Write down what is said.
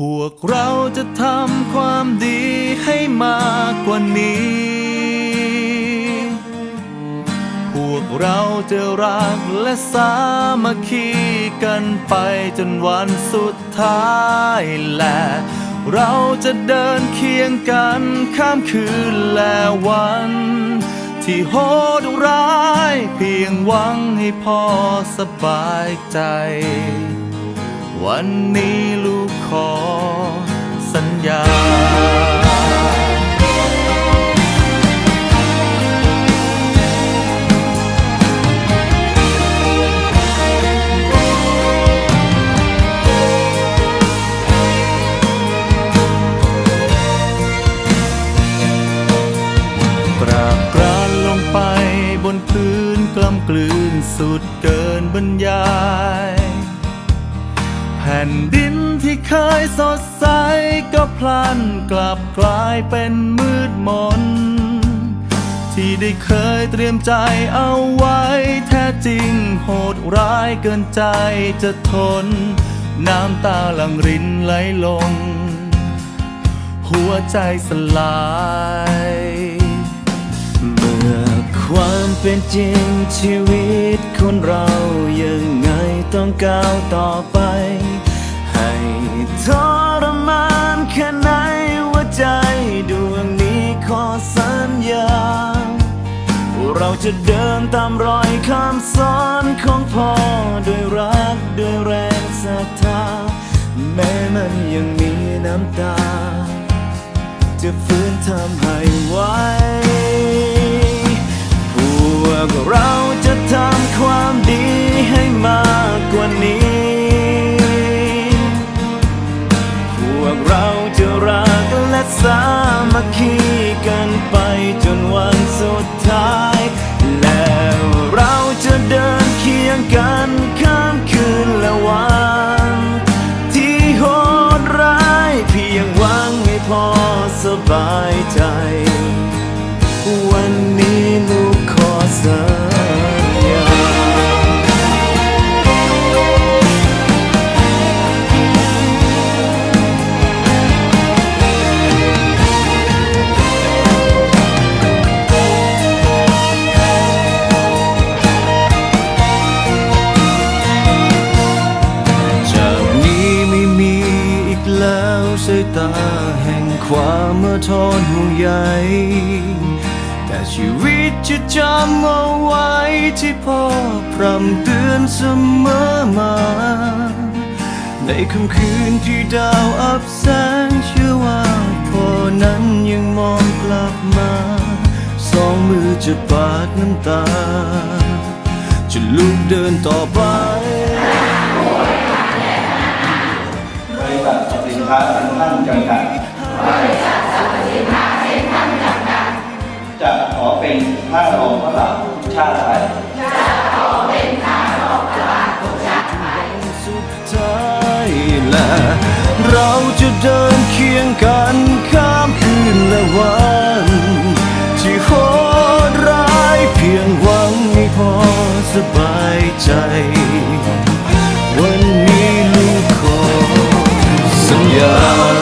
พวกเราจะทำความดีให้มากกว่านี้ พวกเราจะรักและสามัคคีกันไปจนวันสุดท้ายและ เราจะเดินเคียงกันข้ามคืนและวัน ที่โหดร้าย เพียงหวังให้พ่อสบายใจ วันนี้ลูกขอสัญญากรากรานลงไปบนพื้นกล้ำกลืนสุดเกินบรรยาย แผ่นดินที่เคยสดใสก็พลันกลับกลายเป็นมืดมน ที่ได้เคยเตรียมใจเอาไว้แท้จริงโหดร้ายเกินใจจะทน น้ำตาหลังรินไหลลง หัวใจสลายเมื่อความเป็นจริงชีวิตคนเรายังไง ต้องก้าวต่อไป ให้ทรมานแค่ไหนว่าใจดวงนี้ขอสัญญา เราจะเดินตามรอยคำสอนของพ่อด้วยรักด้วยแรงศรัทธา แม้มันยังมีน้ำตา จะฟื้นทำให้ไว สบายใจายตาแห่งความเมื่อทนห่วงใยแต่ชีวิตจะจำเอาไว้ที่พ่อพร่ำเตือนเสมอมา ในค่ำคืนที่ดาวอับแสงเชื่อว่าพ่อนั้นยังมองกลับมา สองมือจะปาดน้ำตา จะลุกเดินต่อไป ท่านท่านจังการบริษัทสินค้าเซ็นทรัลจำกัดจะขอเป็นข้ารองพระบาทชาติไทยสุดท้ายและเราจะเดินเคียงกันข้ามคืนและวัน Yeah.